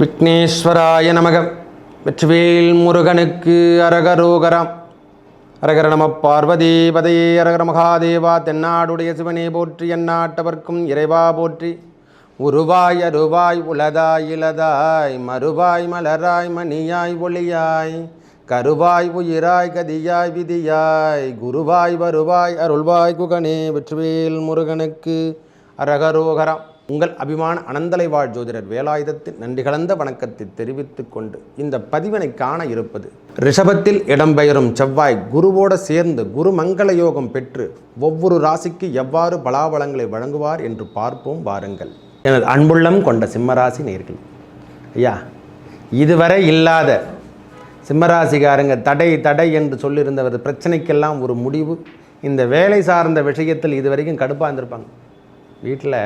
விக்னேஸ்வராய நமக. வெற்றிவேல் முருகனுக்கு அரகரோகரம். அரகர நம பார்வதேபதே அரகர மகாதேவா தென்னாடுடைய சிவனே போற்றி எந்நாட்டவர்க்கும் இறைவா போற்றி. உருவாய் அருவாய் உலதாய் இலதாய் மறுவாய் மலராய் மணியாய் ஒளியாய். கருவாய் உயிராய் கதியாய் விதியாய். குருவாய் வருவாய் அருள்வாய் குகனே வெற்றிவேல் முருகனுக்கு அரகரோகரம். உங்கள் அபிமான அனந்தலை வாழ் ஜோதிடர் வேலாயுதத்தின் நன்றி கலந்த வணக்கத்தை தெரிவித்துக் கொண்டு இந்த பதிவினை காண இருப்பது ரிஷபத்தில் இடம்பெயரும் செவ்வாய் குருவோடு சேர்ந்து குரு மங்கள யோகம் பெற்று ஒவ்வொரு ராசிக்கு எவ்வாறு பலாபலங்களை வழங்குவார் என்று பார்ப்போம் வாருங்கள். எனது அன்புள்ளம் கொண்ட சிம்மராசி நேர்கள். ஐயா இதுவரை இல்லாத சிம்மராசிக்காரங்க தடை தடை என்று சொல்லியிருந்தவர் பிரச்சனைக்கெல்லாம் ஒரு முடிவு. இந்த வேலை சார்ந்த விஷயத்தில் இது வரைக்கும் கடுப்பாக இருந்திருப்பாங்க. வீட்டில்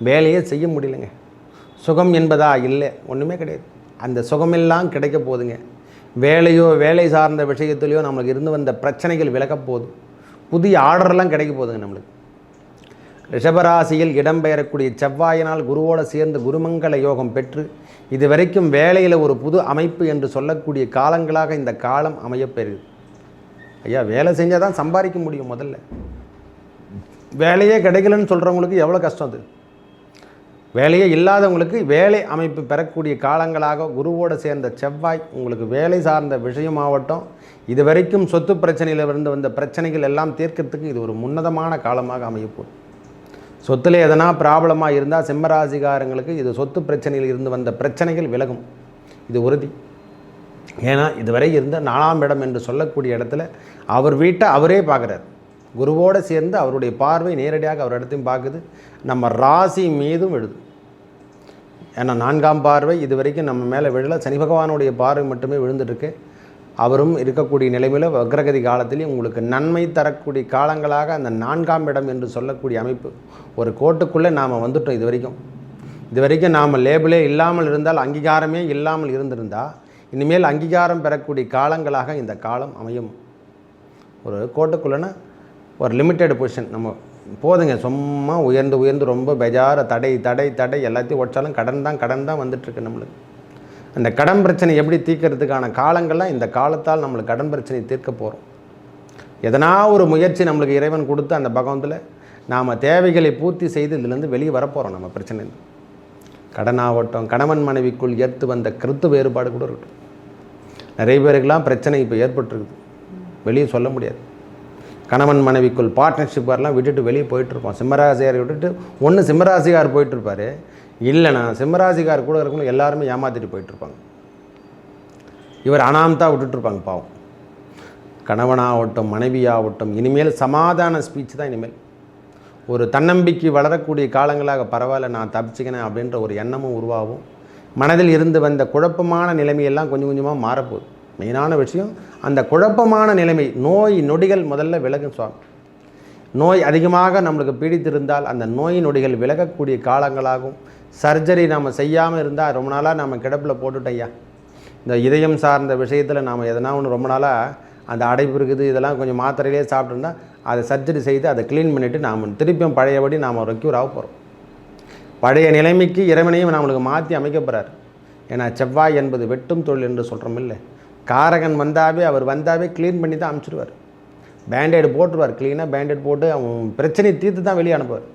வேலையே செய்ய முடியலங்க. சுகம் என்பதா? இல்லை. ஒன்றுமே கிடையாது. அந்த சுகமெல்லாம் கிடைக்க போகுதுங்க வேலையோ வேலை சார்ந்த விஷயத்துலையோ நம்மளுக்கு இருந்து வந்த பிரச்சனைகள் விலக போதும் புதிய ஆர்டர்லாம் கிடைக்க போகுதுங்க நம்மளுக்கு. ரிஷபராசியில் இடம்பெயரக்கூடிய செவ்வாயினால் குருவோடு சேர்ந்து குருமங்கள யோகம் பெற்று இது வரைக்கும் வேலையில் ஒரு புது அமைப்பு என்று சொல்லக்கூடிய காலங்களாக இந்த காலம் அமையப்பெறுது ஐயா வேலை செஞ்சால் தான் சம்பாதிக்க முடியும் முதல்ல. வேலையே கிடைக்கலன்னு சொல்கிறவங்களுக்கு எவ்வளோ கஷ்டம் அது? வேலையே இல்லாதவங்களுக்கு வேலை அமைப்பு பெறக்கூடிய காலங்களாக குருவோடு சேர்ந்த செவ்வாய் உங்களுக்கு வேலை சார்ந்த விஷயமாகட்டும் இது வரைக்கும் சொத்து பிரச்சனையில் இருந்து வந்த பிரச்சனைகள் எல்லாம் தீர்க்கறதுக்கு இது ஒரு முன்னதமான காலமாக அமையப்போம் சொத்தில் எதனா ப்ராப்ளமாக இருந்தால் சிம்மராசிகாரங்களுக்கு இது சொத்து பிரச்சனையில் இருந்து வந்த பிரச்சனைகள் விலகும். இது உறுதி. ஏன்னா இதுவரை இருந்த நாலாம் இடம் என்று சொல்லக்கூடிய இடத்துல அவர் வீட்டை அவரே பார்க்குறார். குருவோடு சேர்ந்து அவருடைய பார்வை நேரடியாக அவர் இடத்தையும் பார்க்குது. நம்ம ராசி மீதும் எழுது ஏன்னா நான்காம் பார்வை இது வரைக்கும் நம்ம மேலே விழல. சனி பகவானுடைய பார்வை மட்டுமே விழுந்துட்டுருக்கு. அவரும் இருக்கக்கூடிய நிலைமையில் வக்ரகதி காலத்திலேயும் உங்களுக்கு நன்மை தரக்கூடிய காலங்களாக அந்த நான்காம் இடம் என்று சொல்லக்கூடிய அமைப்பு ஒரு கோட்டுக்குள்ளே நாம் வந்துட்டோம் இது வரைக்கும் இது வரைக்கும் நாம் லேபிளே இல்லாமல் இருந்தால் அங்கீகாரமே இல்லாமல் இருந்திருந்தால் இனிமேல் அங்கீகாரம் பெறக்கூடிய காலங்களாக இந்த காலம் அமையும். ஒரு கோட்டுக்குள்ளேன்னா ஒரு லிமிட்டெட் பொசிஷன் நம்ம போதுங்க சும்மா உயர்ந்து உயர்ந்து ரொம்ப பெஜார தடை தடை தடை எல்லாத்தையும் ஒற்றாலும் கடன் தான் கடன் தான் வந்துட்டுருக்கு நம்மளுக்கு. அந்த கடன் பிரச்சனை எப்படி தீர்க்கறதுக்கான காலங்கள்லாம் இந்த காலத்தால் நம்மளுக்கு கடன் பிரச்சனை தீர்க்க போகிறோம் எதனா ஒரு முயற்சி நம்மளுக்கு இறைவன் கொடுத்து அந்த பகவத்தில் நாம் தேவைகளை பூர்த்தி செய்து இதுலேருந்து வெளியே வரப்போகிறோம் நம்ம பிரச்சனையில. கடனாகட்டும் கணவன் மனைவிக்குள் ஏற்று வந்த கருத்து வேறுபாடு கூட இருக்கட்டும். நிறைய பேருக்கெல்லாம் பிரச்சனை இப்போ ஏற்பட்டுருக்குது. வெளியே சொல்ல முடியாது. கணவன் மனைவிக்குள் பார்ட்னர்ஷிப் வரலாம் விட்டுட்டு வெளியே போயிட்டுருப்போம் சிம்மராசியாரை விட்டுட்டு ஒன்று சிம்மராசிகார் போயிட்டுருப்பாரு. இல்லைனா சிம்மராசிகார் கூட இருக்கணும் எல்லாருமே ஏமாற்றிட்டு போயிட்டுருப்பாங்க. இவர் அனாமத்தாக விட்டுட்டுருப்பாங்க பாவம். கணவனாகட்டும் மனைவியாகட்டும் இனிமேல் சமாதான ஸ்பீச் தான் இனிமேல். ஒரு தன்னம்பிக்கை வளரக்கூடிய காலங்களாக பரவாயில்ல நான் தப்பிச்சுக்கினேன் அப்படின்ற ஒரு எண்ணமும் உருவாகும். மனதில் இருந்து வந்த குழப்பமான நிலைமையெல்லாம் கொஞ்சம் கொஞ்சமாக மாறப்போகுது. மெயினான விஷயம் அந்த குழப்பமான நிலைமை நோய் நொடிகள் முதல்ல விலகும் சுவாமி. நோய் அதிகமாக நம்மளுக்கு பீடித்திருந்தால் அந்த நோய் நொடிகள் விலகக்கூடிய காலங்களாகும். சர்ஜரி நாம் செய்யாமல் இருந்தால் ரொம்ப நாளாக நம்ம கிடப்பில் போட்டுட்டையா இந்த இதயம் சார்ந்த விஷயத்தில் நாம் எதனா ஒன்று ரொம்ப நாளாக அந்த அடைப்பு இருக்குது இதெல்லாம் கொஞ்சம் மாத்திரையிலே சாப்பிட்ருந்தா அதை சர்ஜரி செய்து அதை க்ளீன் பண்ணிவிட்டு நாம் திருப்பியும் பழையபடி நாம் ரெக்யூர் ஆக போகிறோம் பழைய நிலைமைக்கு இறைவனையும் நம்மளுக்கு மாற்றி அமைக்க போகிறார் ஏன்னா செவ்வாய் என்பது வெட்டும் தொழில் என்று சொல்கிறோம் இல்லை. காரகன் வந்தாவே அவர் வந்தாவே க்ளீன் பண்ணி தான் அனுப்பிச்சிடுவார் பேண்டேடு போட்டுருவார் க்ளீனாக பேண்டேட் போட்டு அவன் பிரச்சனையை தீர்த்து தான் வெளியே அனுப்புவார்.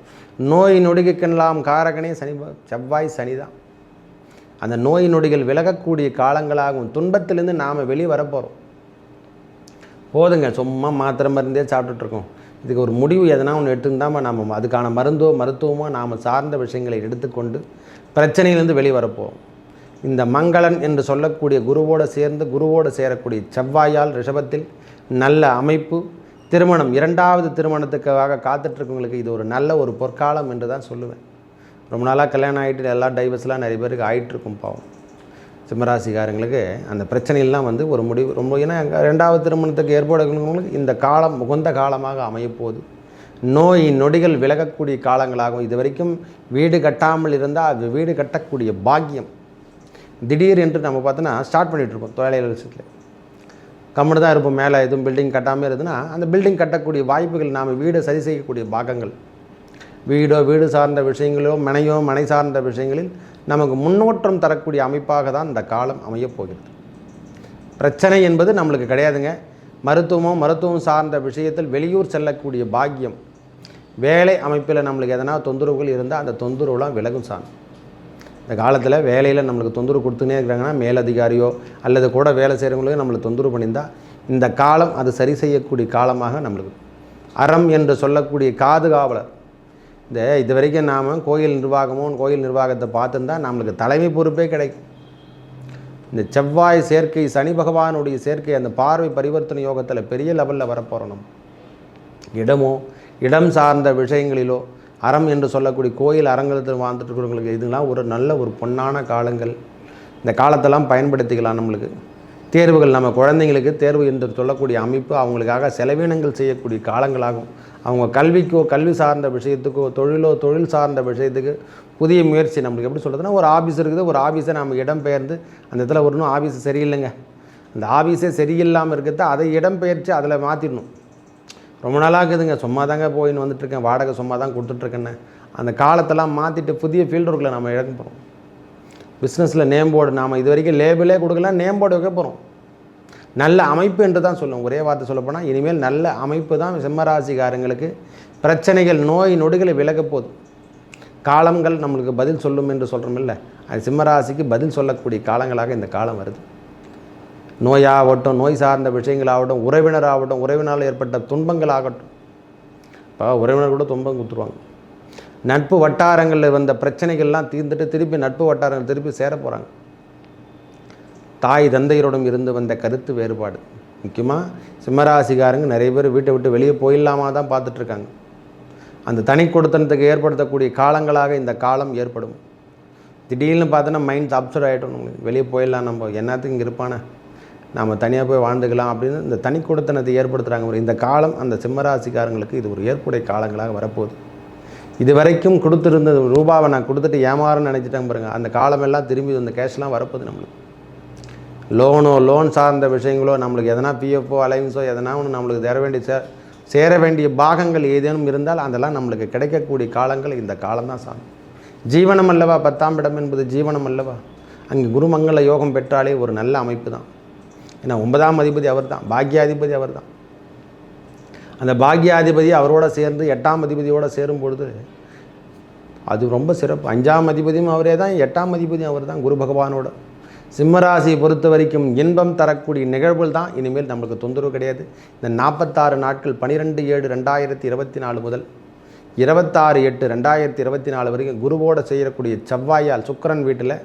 நோய் நொடிக்கெல்லாம் காரகனே சனி செவ்வாய் சனி தான். அந்த நோய் நொடிகள் விலகக்கூடிய காலங்களாகும் துன்பத்திலேருந்து நாம் வெளியே வரப்போகிறோம் போதுங்க சும்மா மாத்திரை மருந்தே சாப்பிட்டுட்ருக்கோம் இதுக்கு ஒரு முடிவு எதனா ஒன்று எடுத்துருந்தாமல் நாம் அதுக்கான மருந்தோ மருத்துவமோ நாம் சார்ந்த விஷயங்களை எடுத்துக்கொண்டு பிரச்சனையிலேருந்து வெளியே வரப்போகிறோம் இந்த மங்களன் என்று சொல்லக்கூடிய குருவோடு சேர்ந்து குருவோடு சேரக்கூடிய செவ்வாயால் ரிஷபத்தில் நல்ல அமைப்பு. திருமணம் இரண்டாவது திருமணத்துக்காக காத்துட்ருக்கவங்களுக்கு இது ஒரு நல்ல ஒரு பொற்காலம் என்று தான் சொல்லுவேன். ரொம்ப நாளாக கல்யாணம் ஆகிட்டு எல்லா டைவர்ஸ்லாம் நிறைய பேருக்கு ஆகிட்டுருக்கும் பாவம். சிம்மராசிக்காரங்களுக்கு அந்த பிரச்சனையெல்லாம் வந்து ஒரு முடிவு. ரொம்ப ஏன்னா ரெண்டாவது திருமணத்துக்கு ஏற்படுகிறவங்களுக்கு இந்த காலம் உகந்த காலமாக அமையப்போகுது. நோய் நொடிகள் விலகக்கூடிய காலங்களாகும். இது வரைக்கும் வீடு கட்டாமல் இருந்தால் அது வீடு கட்டக்கூடிய பாக்கியம். திடீர் என்று நம்ம பார்த்தோன்னா ஸ்டார்ட் பண்ணிகிட்ருப்போம் தொழிலாளர் விஷயத்தில். கம்முன்னு தான் இருப்போம் மேலே எதுவும் பில்டிங் கட்டாமல் இருந்ததுன்னா அந்த பில்டிங் கட்டக்கூடிய வாய்ப்புகள் நாம் வீடை சரி செய்யக்கூடிய பாகங்கள். வீடோ வீடு சார்ந்த விஷயங்களோ மனையோ மனை சார்ந்த விஷயங்களில் நமக்கு முன்னோற்றம் தரக்கூடிய அமைப்பாக தான் இந்த காலம் அமையப் போகிறது. பிரச்சனை என்பது நம்மளுக்கு கிடையாதுங்க. மருத்துவமோ மருத்துவம் சார்ந்த விஷயத்தில் வெளியூர் செல்லக்கூடிய பாக்கியம். வேலை அமைப்பில் நம்மளுக்கு எதனா தொந்தரவுகள் இருந்தால் அந்த தொந்தரவுலாம் விலகும் சாமி. இந்த காலத்தில் வேலையில் நம்மளுக்கு தொந்தரவு கொடுத்துனே இருக்கிறாங்கன்னா மேலதிகாரியோ அல்லது கூட வேலை செய்கிறவங்களுக்கு நம்மளுக்கு தொந்தரவு பண்ணியிருந்தால் இந்த காலம் அது சரி செய்யக்கூடிய காலமாக நம்மளுக்கு. அறம் என்று சொல்லக்கூடிய காது காவலர். இந்த இது வரைக்கும் நாம் கோயில் நிர்வாகமோ கோயில் நிர்வாகத்தை பார்த்துருந்தா நம்மளுக்கு தலைமை பொறுப்பே கிடைக்கும். இந்த செவ்வாய் சேர்க்கை சனி பகவானுடைய சேர்க்கை அந்த பார்வை பரிவர்த்தனை யோகத்தில் பெரிய லெவலில் வரப்போகிறோம் நம்ம. இடமோ இடம் சார்ந்த விஷயங்களிலோ அறம் என்று சொல்லக்கூடிய கோயில் அரங்கத்தில் வாழ்ந்துட்டு இருக்கிறவங்களுக்கு இதுலாம் ஒரு நல்ல ஒரு பொன்னான காலங்கள். இந்த காலத்தெல்லாம் பயன்படுத்திக்கலாம் நம்மளுக்கு. தேர்வுகள் நம்ம குழந்தைங்களுக்கு தேர்வு என்று சொல்லக்கூடிய அமைப்பு அவங்களுக்காக செலவினங்கள் செய்யக்கூடிய காலங்களாகும். அவங்க கல்விக்கோ கல்வி சார்ந்த விஷயத்துக்கோ தொழிலோ தொழில் சார்ந்த விஷயத்துக்கு புதிய முயற்சி நம்மளுக்கு எப்படி சொல்கிறதுனா ஒரு ஆஃபீஸ் இருக்குது ஒரு ஆஃபீஸை நம்ம இடம் பெயர்ந்து அந்த இடத்துல ஒன்றும் ஆஃபீஸ் சரியில்லைங்க. அந்த ஆஃபீஸே சரியில்லாமல் இருக்கிறத அதை இடம் அதில் மாற்றிடணும் ரொம்ப நாளாக இருக்குதுங்க சும்மா தாங்க போயின்னு வந்துட்டுருக்கேன். வாடகை சும்மா தான் கொடுத்துட்ருக்கேன்னு அந்த காலத்தெல்லாம் மாற்றிட்டு புதிய ஃபீல்டுக்குள்ளே நம்ம இழக்க போகிறோம் பிஸ்னஸில் நேம் போர்டு நாம் இது வரைக்கும் லேபிளே கொடுக்கலாம் நேம் போர்டு வைக்க போகிறோம் நல்ல அமைப்பு என்று தான் சொல்லுவோம். ஒரே வார்த்தை சொல்லப்போனால் இனிமேல் நல்ல அமைப்பு தான் சிம்மராசிக்காரங்களுக்கு பிரச்சனைகள் நோய் நொடிகளை விலக போதும் காலங்கள் நம்மளுக்கு பதில் சொல்லும் என்று சொல்கிறோமில்ல அது சிம்மராசிக்கு பதில் சொல்லக்கூடிய காலங்களாக இந்த காலம் வருது. நோயாகட்டும் நோய் சார்ந்த விஷயங்களாகட்டும் உறவினராகட்டும் உறவினால் ஏற்பட்ட துன்பங்கள் ஆகட்டும் இப்போ உறவினர் கூட துன்பம் கொடுத்துருவாங்க. நட்பு வட்டாரங்களில் வந்த பிரச்சனைகள்லாம் தீர்ந்துட்டு திருப்பி நட்பு வட்டாரங்கள் திருப்பி சேர போகிறாங்க தாய் தந்தையரோடும் இருந்து வந்த கருத்து வேறுபாடு. முக்கியமாக சிம்மராசிகாரங்க நிறைய பேர் வீட்டை விட்டு வெளியே போயிடலாமா தான் பார்த்துட்ருக்காங்க. அந்த தனி கொடுத்தனத்துக்கு ஏற்படுத்தக்கூடிய காலங்களாக இந்த காலம் ஏற்படும். திடீர்னு பார்த்தோன்னா மைண்ட் அப்சர்ட் ஆகிட்டோம் வெளியே போயிடலாம் நம்ம என்னத்துக்கு இங்கே இருப்பானே? நாம் தனியாக போய் வாழ்ந்துக்கலாம் அப்படின்னு இந்த தனி கொடுத்தனத்தை ஏற்படுத்துகிறாங்க இந்த காலம் அந்த சிம்மராசிக்காரங்களுக்கு இது ஒரு ஏற்புடைய காலங்களாக வரப்போகுது. இது வரைக்கும் கொடுத்துருந்த ரூபாவை நான் கொடுத்துட்டு ஏமாறன்னு நினச்சிட்டேன் பாருங்க. அந்த காலமெல்லாம் திரும்பி அந்த கேஷ்லாம் வரப்போகுது நம்மளுக்கு. லோனோ லோன் சார்ந்த விஷயங்களோ நம்மளுக்கு எதனா பிஎஃப்ஓ அலைன்ஸோ எதனா ஒன்று நம்மளுக்கு தர வேண்டிய சே சேர வேண்டிய பாகங்கள் ஏதேனும் இருந்தால் அதெல்லாம் நம்மளுக்கு கிடைக்கக்கூடிய காலங்கள் இந்த காலம்தான் சாமி. ஜீவனம் அல்லவா? பத்தாம் இடம் என்பது ஜீவனம் அல்லவா? அங்கே குருமங்கள யோகம் பெற்றாலே ஒரு நல்ல அமைப்பு தான். ஏன்னா ஒன்பதாம் அதிபதி அவர் தான் பாக்யாதிபதி அவர் தான் அந்த பாக்யாதிபதி அவரோட சேர்ந்து எட்டாம் அதிபதியோடு சேரும் பொழுது அது ரொம்ப சிறப்பு. அஞ்சாம் அதிபதியும் அவரே தான் எட்டாம் அதிபதியும் அவர் தான் குரு பகவானோட. சிம்மராசியை பொறுத்த வரைக்கும் இன்பம் தரக்கூடிய நிகழ்வுகள் தான். இனிமேல் நம்மளுக்கு தொந்தரவு கிடையாது. இந்த நாற்பத்தாறு நாட்கள் பனிரெண்டு ஏழு ரெண்டாயிரத்தி இருபத்தி நாலு முதல் இருபத்தாறு எட்டு ரெண்டாயிரத்தி இருபத்தி நாலு வரைக்கும் குருவோடு செய்யக்கூடிய செவ்வாயால் சுக்கரன் வீட்டில்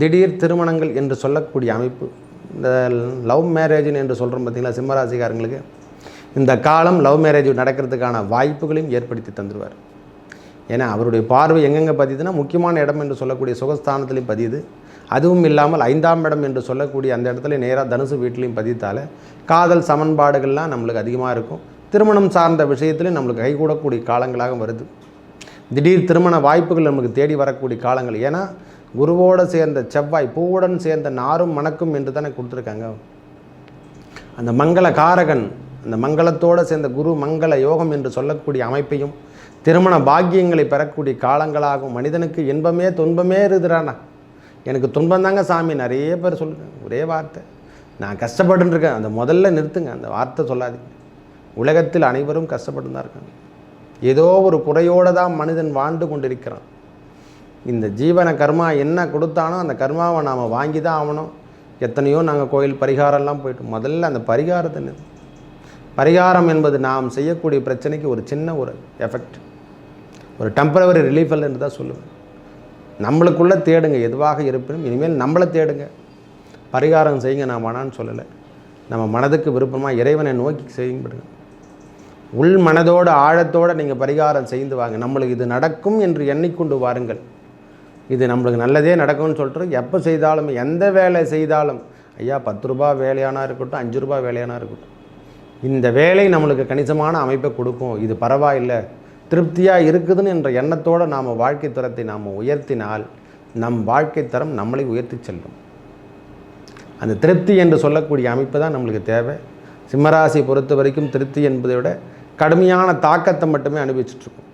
திடீர் திருமணங்கள் என்று சொல்லக்கூடிய அமைப்பு. இந்த லவ் மேரேஜ்னு என்று சொல்கிறோம் பார்த்தீங்களா சிம்மராசிக்காரங்களுக்கு இந்த காலம் லவ் மேரேஜ் நடக்கிறதுக்கான வாய்ப்புகளையும் ஏற்படுத்தி தந்துடுவார் ஏன்னா அவருடைய பார்வை எங்கெங்கே பதியுதுன்னா முக்கியமான இடம் என்று சொல்லக்கூடிய சுகஸ்தானத்துலேயும் பதியுது. அதுவும் இல்லாமல் ஐந்தாம் இடம் என்று சொல்லக்கூடிய அந்த இடத்துல நேராக தனுசு வீட்லேயும் பதித்தால காதல் சமன்பாடுகள்லாம் நம்மளுக்கு அதிகமாக இருக்கும். திருமணம் சார்ந்த விஷயத்துலையும் நம்மளுக்கு கைகூடக்கூடிய காலங்களாக வருது. திடீர் திருமண வாய்ப்புகள் நமக்கு தேடி வரக்கூடிய காலங்கள். ஏன்னா குருவோடு சேர்ந்த செவ்வாய் பூவுடன் சேர்ந்த நாரும் மணக்கும் என்று தானே கொடுத்துருக்காங்க. அந்த மங்கள காரகன் அந்த மங்களத்தோடு சேர்ந்த குரு மங்கள யோகம் என்று சொல்லக்கூடிய அமைப்பையும் திருமண பாக்கியங்களை பெறக்கூடிய காலங்களாகும். மனிதனுக்கு இன்பமே துன்பமே இருக்குதுறானா எனக்கு துன்பம் தாங்க சாமி நிறைய பேர் சொல்லுங்க ஒரே வார்த்தை. நான் கஷ்டப்பட்டுன்னு இருக்கேன் அந்த முதல்ல நிறுத்துங்க அந்த வார்த்தை சொல்லாதீங்க. உலகத்தில் அனைவரும் கஷ்டப்பட்டு தான் இருக்காங்க. ஏதோ ஒரு குறையோடு தான் மனிதன் வாழ்ந்து கொண்டிருக்கிறான். இந்த ஜீவன கர்மா என்ன கொடுத்தானோ அந்த கர்மாவை நாம் வாங்கி தான் ஆகணும் எத்தனையோ நாங்கள் கோயில் பரிகாரம்லாம் போயிட்டோம் முதல்ல அந்த பரிகாரத்தை பரிகாரம் என்பது நாம் செய்யக்கூடிய பிரச்சனைக்கு ஒரு சின்ன ஒரு எஃபெக்ட் ஒரு டெம்பரவரி ரிலீஃப் என்று தான் சொல்லுவேன். நம்மளுக்குள்ளே தேடுங்க எதுவாக இருப்பினும் இனிமேல் நம்மளை தேடுங்க. பரிகாரம் செய்யுங்க நான் வேணான்னு சொல்லலை. நம்ம மனதுக்கு விருப்பமாக இறைவனை நோக்கி செய்யுங்க உள் மனதோடு ஆழத்தோடு நீங்கள் பரிகாரம் செய்து வாங்க. நம்மளுக்கு இது நடக்கும் என்று எண்ணிக்கொண்டு வாருங்கள். இது நம்மளுக்கு நல்லதே நடக்கும்னு சொல்லிட்டு எப்போ செய்தாலும் எந்த வேலை செய்தாலும் ஐயா பத்து ரூபா வேலையானா இருக்கட்டும் அஞ்சு ரூபா வேலையானா இருக்கட்டும். இந்த வேலை நம்மளுக்கு கணிசமான அமைப்பை கொடுக்கும். இது பரவாயில்லை. திருப்தியாக இருக்குதுன்னு என்ற எண்ணத்தோடு நாம் வாழ்க்கை தரத்தை நாம் உயர்த்தினால் நம் வாழ்க்கை தரம் நம்மளை உயர்த்தி செல்லும். அந்த திருப்தி என்று சொல்லக்கூடிய அமைப்பு தான் நம்மளுக்கு தேவை. சிம்மராசி பொறுத்த வரைக்கும் திருப்தி என்பதை விட கடுமையான தாக்கத்தை மட்டுமே அனுபவிச்சுட்ருக்கோம்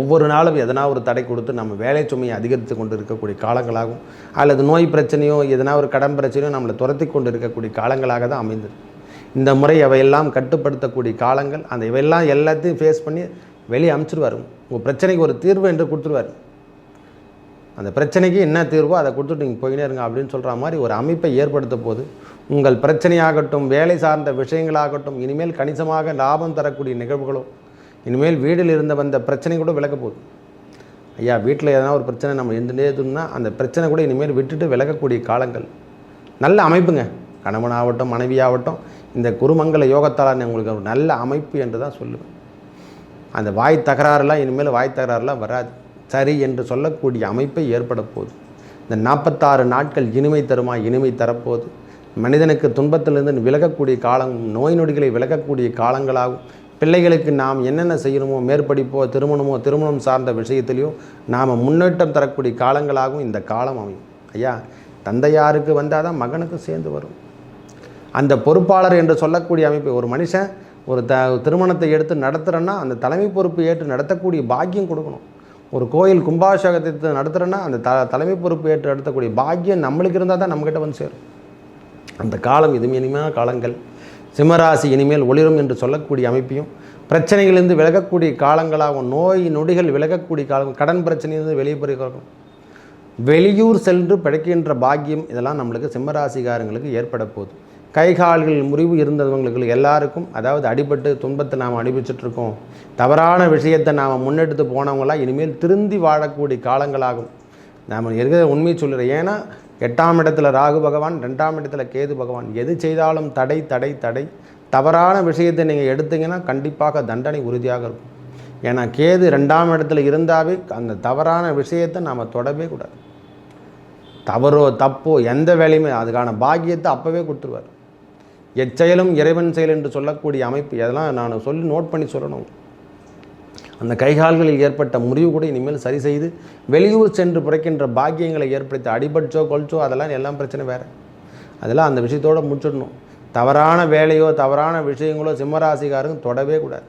ஒவ்வொரு நாளும் எதனா ஒரு தடை கொடுத்து நம்ம வேலை சுமையை அதிகரித்து கொண்டு இருக்கக்கூடிய காலங்களாகும். அல்லது நோய் பிரச்சனையோ எதனா ஒரு கடன் பிரச்சனையோ நம்மளை துரத்தி கொண்டு இருக்கக்கூடிய காலங்களாக தான் அமைந்தது. இந்த முறை அவையெல்லாம் கட்டுப்படுத்தக்கூடிய காலங்கள் அந்த இவையெல்லாம் எல்லாத்தையும் ஃபேஸ் பண்ணி வெளியே அமுச்சிடுவார் உங்கள் பிரச்சனைக்கு ஒரு தீர்வு என்று கொடுத்துருவார். அந்த பிரச்சனைக்கு என்ன தீர்வோ அதை கொடுத்துட்டு நீங்கள் போயினே இருங்க அப்படின்னு சொல்கிற மாதிரி ஒரு அமைப்பை ஏற்படுத்த போது உங்கள் பிரச்சனையாகட்டும் வேலை சார்ந்த விஷயங்களாகட்டும் இனிமேல் கணிசமாக லாபம் தரக்கூடிய நிகழ்வுகளோ இனிமேல் வீட்டில் இருந்த வந்த பிரச்சனை கூட விலக போகுது. ஐயா வீட்டில் எதனா ஒரு பிரச்சனை நம்ம இருந்துட்டே இருந்தோம்னா அந்த பிரச்சனை கூட இனிமேல் விட்டுட்டு விலகக்கூடிய காலங்கள். நல்ல அமைப்புங்க. கணவனாகட்டும் மனைவியாகட்டும் இந்த குருமங்கல யோகத்தால் உங்களுக்கு ஒரு நல்ல அமைப்பு என்று தான் சொல்லுவேன். அந்த வாய் தகராறுலாம் இனிமேல் வாய் தகராறுலாம் வராது. சரி என்று சொல்லக்கூடிய அமைப்பை ஏற்பட போகுது. இந்த நாற்பத்தாறு நாட்கள் இனிமை தருமா இனிமை தரப்போகுது. மனிதனுக்கு துன்பத்திலிருந்து விலகக்கூடிய காலம் நோய் நொடிகளை விலகக்கூடிய காலங்களாகும். பிள்ளைகளுக்கு நாம் என்னென்ன செய்யணுமோ மேற்படிப்போ திருமணமோ திருமணம் சார்ந்த விஷயத்திலையும் நாம் முன்னேற்றம் தரக்கூடிய காலங்களாகவும் இந்த காலம் அமையும். ஐயா தந்தையாருக்கு வந்தால் தான் மகனுக்கு சேர்ந்து வரும். அந்த பொறுப்பாளர் என்று சொல்லக்கூடிய அமைப்பு ஒரு மனுஷன் ஒரு த திருமணத்தை எடுத்து நடத்துகிறேன்னா அந்த தலைமை பொறுப்பு ஏற்று நடத்தக்கூடிய பாக்கியம் கொடுக்கணும். ஒரு கோயில் கும்பாபிஷேகத்தை நடத்துகிறேன்னா அந்த த தலைமை பொறுப்பு ஏற்று நடத்தக்கூடிய பாக்கியம் நம்மளுக்கு இருந்தால் தான் நம்மக்கிட்ட வந்து சேரும். அந்த காலம் இது இனிமையான காலங்கள். சிம்மராசி இனிமேல் ஒளிரும் என்று சொல்லக்கூடிய அமைப்பையும் பிரச்சனைகளிலிருந்து விலகக்கூடிய காலங்களாகவும் நோய் நொடிகள் விலகக்கூடிய காலம் கடன் பிரச்சனையிலிருந்து வெளியே பெறுகிறோம் வெளியூர் சென்று பிழைக்கின்ற பாக்கியம் இதெல்லாம் நம்மளுக்கு சிம்மராசிகாரங்களுக்கு ஏற்பட போகுது. கைகால்கள் முறிவு இருந்தவங்களுக்கு எல்லாருக்கும் அதாவது அடிபட்டு துன்பத்தை நாம் அனுபவிச்சிட்ருக்கோம் தவறான விஷயத்தை நாம் முன்னெடுத்து போனவங்களாம் இனிமேல் திருந்தி வாழக்கூடிய காலங்களாகும். நாம் இருக்கிற உண்மையை சொல்லுறேன் ஏன்னா எட்டாம் இடத்துல ராகு பகவான் ரெண்டாம் இடத்துல கேது பகவான். எது செய்தாலும் தடை தடை தடை. தவறான விஷயத்தை நீங்கள் எடுத்தீங்கன்னா கண்டிப்பாக தண்டனை உறுதியாக இருக்கும். ஏன்னா கேது ரெண்டாம் இடத்துல இருந்தாவே அந்த தவறான விஷயத்தை நாம் தொடவே கூடாது. தவறோ தப்போ எந்த வேலையுமே அதுக்கான பாக்கியத்தை அப்போவே கொடுத்துருவார். எச்செயலும் இறைவன் செயல் என்று சொல்லக்கூடிய அமைப்பு. இதெல்லாம் நான் சொல்லி நோட் பண்ணி சொல்லணும். அந்த கைகால்களில் ஏற்பட்ட முறிவு கூட இனிமேல் சரி செய்து வெளியூர் சென்று பிறக்கின்ற பாக்கியங்களை ஏற்படுத்தி அடிபட்சோ கொல்ச்சோ அதெல்லாம் எல்லாம் பிரச்சனை வேறு. அதெல்லாம் அந்த விஷயத்தோடு முடிச்சிடணும். தவறான வேலையோ தவறான விஷயங்களோ சிம்மராசிக்காரங்க தொடவே கூடாது.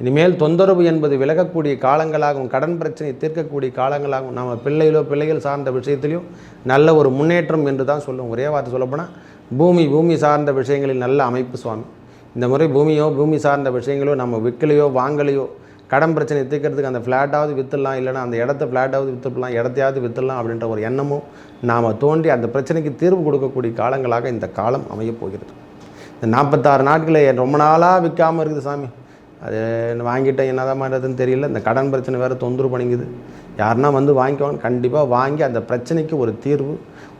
இனிமேல் தொந்தரவு என்பது விலகக்கூடிய காலங்களாகவும் கடன் பிரச்சனை தீர்க்கக்கூடிய காலங்களாகவும் நம்ம பிள்ளைகளோ பிள்ளைகள் சார்ந்த விஷயத்திலையும் நல்ல ஒரு முன்னேற்றம் என்று தான் சொல்லுவோம் ஒரே வார்த்தை சொல்லப்போனால் பூமி பூமி சார்ந்த விஷயங்களில் நல்ல அமைப்பு சுவாமி. இந்த முறை பூமியோ பூமி சார்ந்த விஷயங்களோ நம்ம விற்கலையோ வாங்கலையோ கடன் பிரச்சனை தீர்க்கறதுக்கு அந்த ஃப்ளாட்டாவது விற்றுலாம் இல்லைனா அந்த இடத்த ஃப்ளாட்டாவது விற்றுலாம் இடத்தையாவது விற்றுலாம் அப்படின்ற ஒரு எண்ணமும் நாம் தோன்றி அந்த பிரச்சனைக்கு தீர்வு கொடுக்கக்கூடிய காலங்களாக இந்த காலம் அமையப் போகிறது. இந்த நாற்பத்தாறு நாட்களை ரொம்ப நாளாக விற்காமல் இருக்குது சாமி. அது வாங்கிட்டேன் என்னதான் பண்ணுறதுன்னு தெரியல. இந்த கடன் பிரச்சனை வேறு தொந்தரவு பண்ணிங்குது யாருன்னா வந்து வாங்கிக்குவாங்க கண்டிப்பாக வாங்கி அந்த பிரச்சனைக்கு ஒரு தீர்வு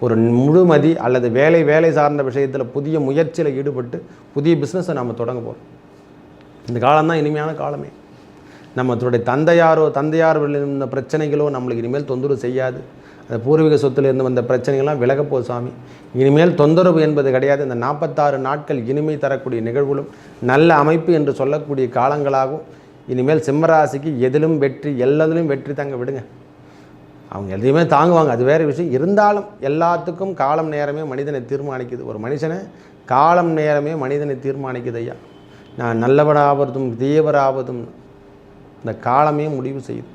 ஒரு முழுமதி அல்லது வேலை வேலை சார்ந்த விஷயத்தில் புதிய முயற்சியில் ஈடுபட்டு புதிய பிஸ்னஸை நம்ம தொடங்க போகிறோம் இந்த காலம்தான் இனிமையான காலமே. நம்மளுடைய தந்தையாரோ தந்தையார் இருந்த பிரச்சனைகளோ நம்மளுக்கு இனிமேல் தொந்தரவு செய்யாது. அந்த பூர்வீக சொத்துலேருந்து வந்த பிரச்சனைகள்லாம் விலகப்போ சாமி. இனிமேல் தொந்தரவு என்பது கிடையாது. இந்த நாற்பத்தாறு நாட்கள் இனிமை தரக்கூடிய நிகழ்வுகளும் நல்ல அமைப்பு என்று சொல்லக்கூடிய காலங்களாகவும் இனிமேல் சிம்மராசிக்கு எதிலும் வெற்றி எல்லாத்திலும் வெற்றி தங்க விடுங்க. அவங்க எதையுமே தாங்குவாங்க. அது வேறு விஷயம். இருந்தாலும் எல்லாத்துக்கும் காலம் நேரமே மனிதனை தீர்மானிக்குது. ஒரு மனுஷனை காலம் நேரமே மனிதனை தீர்மானிக்குது ஐயா. நான் நல்லவராவதும் தீயவராவதும் இந்த காலமே முடிவு செய்யுது.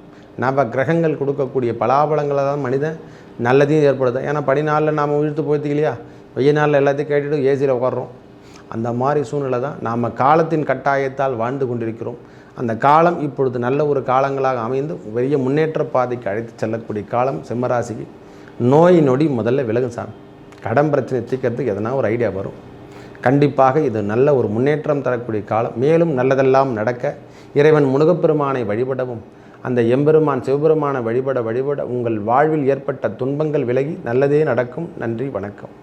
நவ கிரகங்கள் கொடுக்கக்கூடிய பலாபலங்களை தான் மனிதன் நல்லதையும் ஏற்படுது ஏன்னா படி நாளில் நாம் உயிர்த்து போய்த்துக்கு இல்லையா? வெய்ய நாளில் எல்லாத்தையும் கேட்டுட்டு ஏசியில் உட்காடுறோம் அந்த மாதிரி சூழ்நிலை தான் நாம் காலத்தின் கட்டாயத்தால் வாழ்ந்து கொண்டிருக்கிறோம். அந்த காலம் இப்பொழுது நல்ல ஒரு காலங்களாக அமைந்து பெரிய முன்னேற்ற பாதைக்கு அழைத்து செல்லக்கூடிய காலம் சிம்மராசிக்கு. நோய் நொடி முதல்ல விலகும் சாமி. கடன் பிரச்சனை தீக்கிறதுக்கு எதனா ஒரு ஐடியா வரும். கண்டிப்பாக இது நல்ல ஒரு முன்னேற்றம் தரக்கூடிய காலம். மேலும் நல்லதெல்லாம் நடக்க இறைவன் முருகப்பெருமானை வழிபடவும் அந்த எம்பெருமான் சிவபெருமானை வழிபட வழிபட உங்கள் வாழ்வில் ஏற்பட்ட துன்பங்கள் விலகி நல்லதே நடக்கும். நன்றி வணக்கம்.